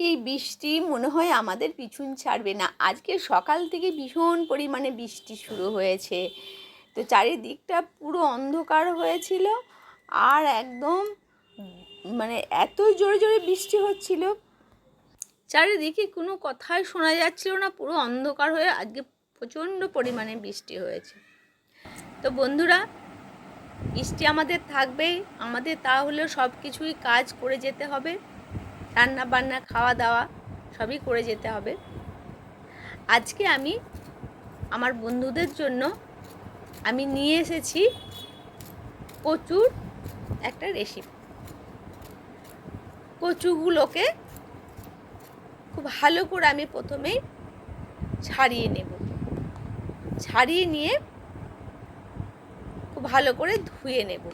এই বৃষ্টি মনে হয় আমাদের পিছন ছাড়বে না। আজকে সকাল থেকে ভীষণ পরিমাণে বৃষ্টি শুরু হয়েছে। তো চারিদিকটা পুরো অন্ধকার হয়েছিল আর একদম মানে এতই জোরে জোরে বৃষ্টি হচ্ছিল, চারিদিকে কোনো কথাই শোনা যাচ্ছিল না। পুরো অন্ধকার হয়ে আজকে প্রচণ্ড পরিমাণে বৃষ্টি হয়েছে। তো বন্ধুরা, বৃষ্টি আমাদের থাকবেই। আমাদের তাহলে সব কিছুই কাজ করে যেতে হবে। রান্না বান্না খাওয়া দাওয়া সবই করে যেতে হবে। আজকে আমি আমার বন্ধুদের জন্য আমি নিয়ে এসেছি কচুর একটা রেসিপি কচুগুলোকে খুব ভালো করে আমি প্রথমেই ছাড়িয়ে নেব। ছাড়িয়ে নিয়ে খুব ভালো করে ধুয়ে নেব।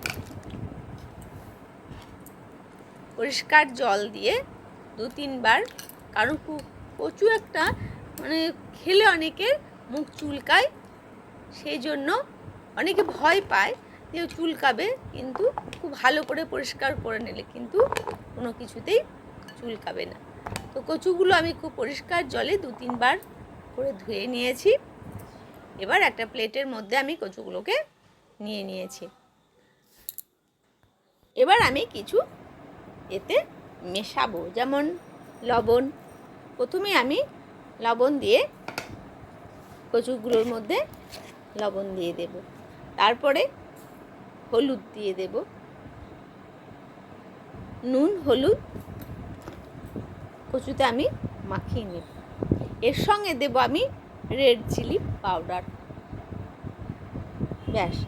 পরিষ্কার জল দিয়ে দু তিনবার। কারণ কচু একটা মানে খেলে অনেকের মুখ চুলকায়, সেই জন্য অনেকে ভয় পায় যে চুলকাবে, কিন্তু খুব ভালো করে পরিষ্কার করে নিলে কিন্তু কোনো কিছুতেই চুলকাবে না। তো কচুগুলো আমি খুব পরিষ্কার জলে দু তিনবার করে ধুয়ে নিয়েছি। এবার একটা প্লেটের মধ্যে আমি কচুগুলোকে নিয়ে নিয়েছি। এবার আমি কিছু এতে মেশাবো, যেমন লবণ। প্রথমে আমি লবণ দিয়ে কচুগুলোর মধ্যে লবণ দিয়ে দেব। তারপরে হলুদ দিয়ে দেব। নুন, হলুদ কচুতে আমি মাখিয়ে নেব। এর সঙ্গে দেব আমি রেড চিলি পাউডার। ব্যাস।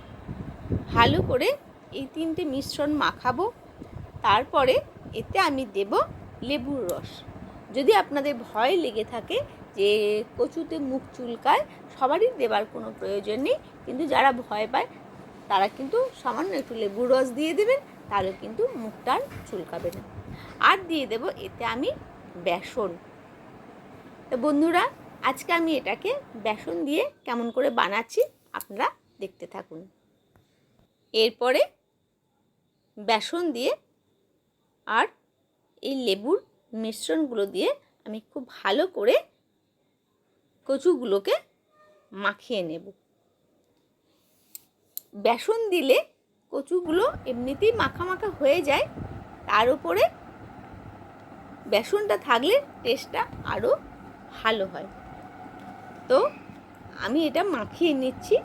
ভালো করে এই তিনটে মিশ্রণ মাখাবো। তারপরে এতে আমি দেব লেবুর রস। যদি আপনাদের ভয় লেগে থাকে যে কচুতে মুখ চুলকায়, সবারই দেবার কোনো প্রয়োজন নেই। কিন্তু যারা ভয় পায়, তারা কিন্তু সামান্য একটু লেবুর রস দিয়ে দেবেন, তাহলে কিন্তু মুখটা আর চুলকাবে না। আর দিয়ে দেব এতে আমি বেসন। তো বন্ধুরা, আজকে আমি এটাকে বেসন দিয়ে কেমন করে বানাচ্ছি, আপনারা দেখতে থাকুন। এরপরে বেসন দিয়ে আর এই লেবুর মিশ্রণগুলো দিয়ে আমি খুব ভালো করে কচুগুলোকে মাখিয়ে নেব। বেসন দিলে কচুগুলো এমনিতেই মাখা মাখা হয়ে যায়, তার উপরে বেসনটা থাকলে টেস্টটা আরও ভালো হয়। তো আমি এটা মাখিয়ে নিচ্ছি,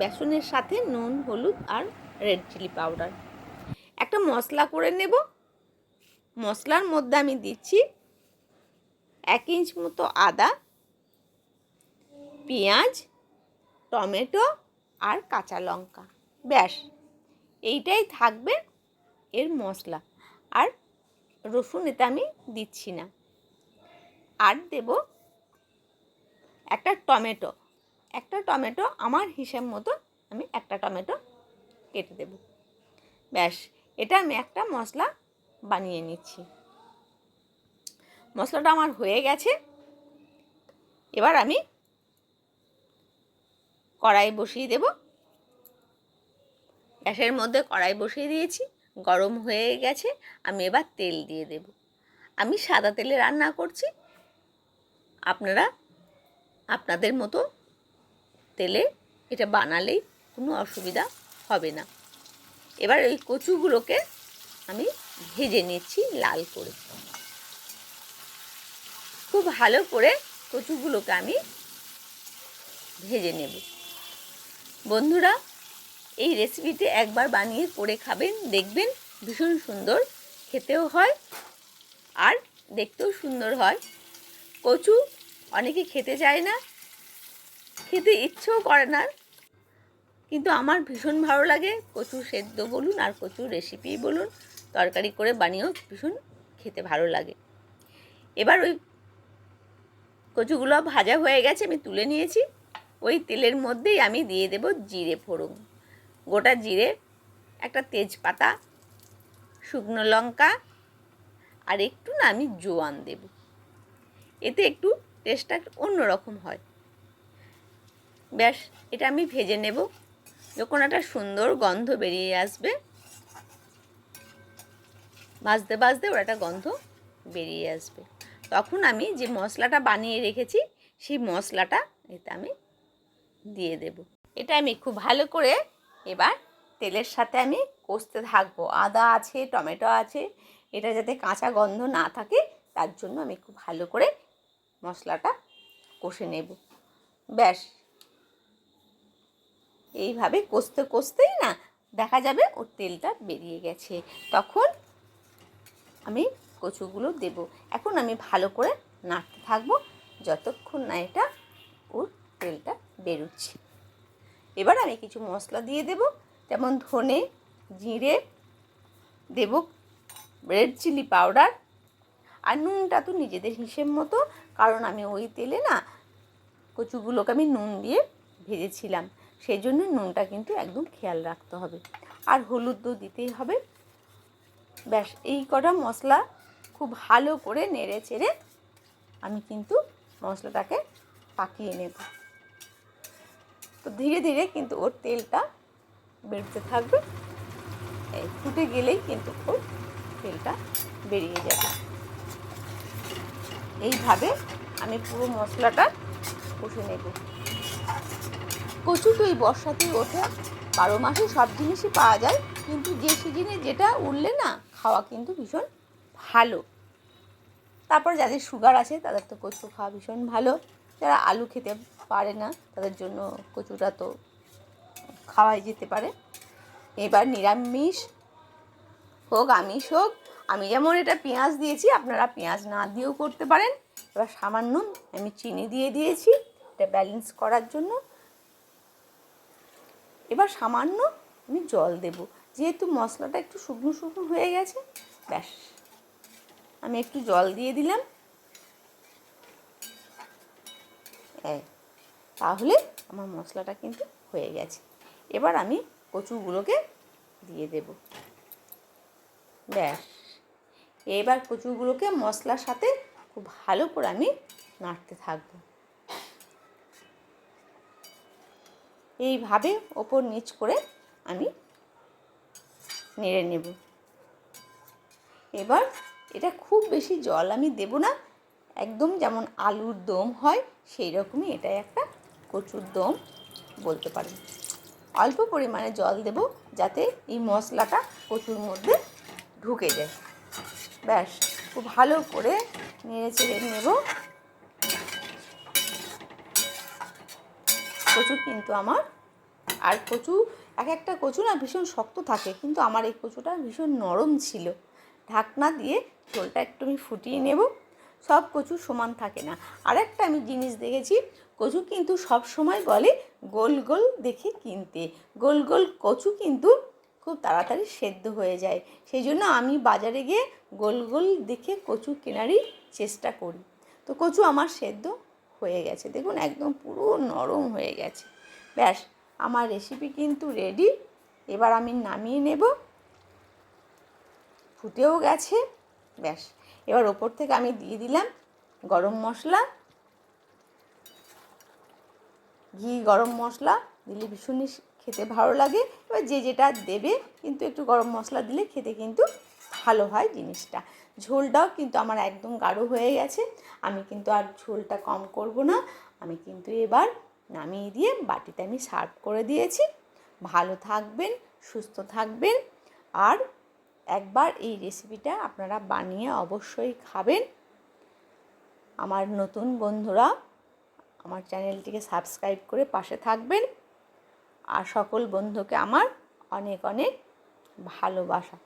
বেসনের সাথে নুন, হলুদ আর রেড চিলি পাউডার। একটা মশলা করে নেব মশলার মধ্যে আমি দিচ্ছি এক ইঞ্চ মতো আদা, পেঁয়াজ, টমেটো আর কাঁচা লঙ্কা। ব্যাস, এইটাই থাকবে এর মশলা। আর রসুন এতে আমি দিচ্ছি না। আর দেব একটা টমেটো। একটা টমেটো আমার হিসেব মতো আমি একটা টমেটো কেটে দেব। ব্যাস, এটা আমি একটা মশলা বানিয়ে নিচ্ছি। মশলাটা আমার হয়ে গেছে। এবার আমি কড়াই বসিয়ে দেব। গ্যাসের মধ্যে কড়াই বসিয়ে দিয়েছি। গরম হয়ে গেছে। আমি এবার তেল দিয়ে দেব। আমি সাদা তেলে রান্না করছি। আপনারা আপনাদের মতো তেলে এটা বানালেই কোনো অসুবিধা হবে না। এবার ওই কচুগুলোকে আমি ভেজে নিচ্ছি, লাল করে। খুব ভালো করে কচুগুলোকে আমি ভেজে নেব। বন্ধুরা, এই রেসিপিতে একবার বানিয়ে করে খাবেন, দেখবেন ভীষণ সুন্দর, খেতেও হয় আর দেখতেও সুন্দর হয়। কচু অনেকে খেতে চায় না, খেতে ইচ্ছেও করে না, কিন্তু আমার ভীষণ ভালো লাগে। কচু সেদ্ধ বলুন আর কচুর রেসিপি বলুন। তরকারি করে বানিয়েও ভীষণ খেতে ভালো লাগে। এবার ওই কচুগুলো ভাজা হয়ে গেছে, আমি তুলে নিয়েছি। ওই তেলের মধ্যেই আমি দিয়ে দেব জিরে ফোড়ন। গোটা জিরে, একটা তেজপাতা, শুকনো লঙ্কা, আর একটু না আমি জোয়ান দেব। এতে একটু টেস্টটা অন্যরকম হয়। ব্যাস, এটা আমি ভেজে নেব। যখন একটা সুন্দর গন্ধ বেরিয়ে আসবে ভাজতে ভাজতে ওর একটা গন্ধ বেরিয়ে আসবে। তখন আমি যে মশলাটা বানিয়ে রেখেছি, সেই মশলাটা এতে আমি দিয়ে দেব। এটা আমি খুব ভালো করে এবার তেলের সাথে আমি কষতে থাকব। আদা আছে, টমেটো আছে, এটা যাতে কাঁচা গন্ধ না থাকে, তার জন্য আমি খুব ভালো করে মশলাটা কষে নেব। ব্যাস। এইভাবে কষতে কষতেই না, দেখা যাবে ওর তেলটা বেরিয়ে গেছে। তখন আমি কচুগুলো দেব। এখন আমি ভালো করে নাড়তে থাকব যতক্ষণ না এটা ওর তেলটা বেরোচ্ছে। এবার আমি কিছু মশলা দিয়ে দেব, যেমন ধনে জিরে দেব রেড চিলি পাউডার আর নুনটা তো নিজেদের হিসেব মতো, কারণ আমি ওই তেলে না কচুগুলোকে আমি নুন দিয়ে ভেজেছিলাম। সেই জন্য নুনটা কিন্তু একদম খেয়াল রাখতে হবে। আর হলুদ দিতেই হবে। ব্যাস, এই কটা মশলা খুব ভালো করে নেড়ে চেড়ে আমি কিন্তু মশলাটাকে পাকিয়ে নেব। তো ধীরে ধীরে কিন্তু ওর তেলটা বেরোতে থাকবে। ফুটে গেলেই কিন্তু ওর তেলটা বেরিয়ে যাবে। এইভাবে আমি পুরো মশলাটা কষে নেব। কচু তো এই বর্ষাতেই ওঠে। বারো মাসে সব জিনিসই পাওয়া যায়, কিন্তু যে সিজনে যেটা উঠলে না খাওয়া কিন্তু ভীষণ ভালো। তারপর যাদের সুগার আছে, তাদের তো কচু খাওয়া ভীষণ ভালো। যারা আলু খেতে পারে না, তাদের জন্য কচুটা তো খাওয়াই যেতে পারে। এবার নিরামিষ হোক, আমিষ হোক, আমি যেমন এটা পেঁয়াজ দিয়েছি, আপনারা পেঁয়াজ না দিয়েও করতে পারেন। এবার সামান্য আমি চিনি দিয়ে দিয়েছি, এটা ব্যালেন্স করার জন্য। এবার সামান্য আমি জল দেব। যেহেতু মশলাটা একটু শুকনো শুকনো হয়ে গেছে, ব্যাস। আমি একটু জল দিয়ে দিলাম। তাহলে আমার মশলাটা কিন্তু হয়ে গেছে। এবার আমি কচুগুলোকে দিয়ে দেব। ব্যাস। এবার কচুগুলোকে মশলার সাথে খুব ভালো করে আমি নাড়তে থাকব। এইভাবে ওপর নিচ করে আমি নেড়ে নেব। এবার এটা খুব বেশি জল আমি দেব না। একদম যেমন আলুর দম হয়, সেই রকমই এটা একটা কচুর দম বলতে পারেন। অল্প পরিমাণে জল দেব যাতে এই মশলাটা কচুর মধ্যে ঢুকে যায়। ব্যাস, খুব ভালো করে নেড়ে চেড়ে নেব। কচু কিন্তু আমার আর কচু এক একটা কচু না ভীষণ শক্ত থাকে, কিন্তু আমার এই কচুটা ভীষণ নরম ছিল। ঢাকনা দিয়ে ঝোলটা একটু আমি ফুটিয়ে নেব, সব কচু সমান থাকে না। আরেকটা আমি জিনিস দেখেছি, কচু কিন্তু সব সময় বলে গোল গোল দেখে কিনতে। গোল গোল কচু কিন্তু খুব তাড়াতাড়ি সেদ্ধ হয়ে যায়। সেই জন্য আমি বাজারে গিয়ে গোল গোল দেখে কচু কেনারই চেষ্টা করি। তো কচু আমার সেদ্ধ হয়ে গেছে, দেখুন একদম পুরো নরম হয়ে গেছে। ব্যাস আমার রেসিপি কিন্তু রেডি এবার আমি নামিয়ে নেব। ফুটেও গেছে। ব্যাস, এবার ওপর থেকে আমি দিয়ে দিলাম গরম মশলা। ঘি, গরম মশলা দিলে ভীষণই খেতে ভালো লাগে। এবার যে যেটা দেবে, কিন্তু একটু গরম মশলা দিলে খেতে কিন্তু ভালো হয় জিনিসটা। ঝোলটাও কিন্তু আমার একদম গাঢ় হয়ে গেছে। আমি কিন্তু আর ঝোলটা কম করব না। আমি কিন্তু এবার নামিয়ে দিয়ে বাটিতে আমি সার্ভ করে দিয়েছি। ভালো থাকবেন, সুস্থ থাকবেন। আর একবার এই রেসিপিটা আপনারা বানিয়ে অবশ্যই খাবেন। আমার নতুন বন্ধুরা আমার চ্যানেলটিকে সাবস্ক্রাইব করে পাশে থাকবেন। আর সকল বন্ধুকে আমার অনেক অনেক ভালোবাসা।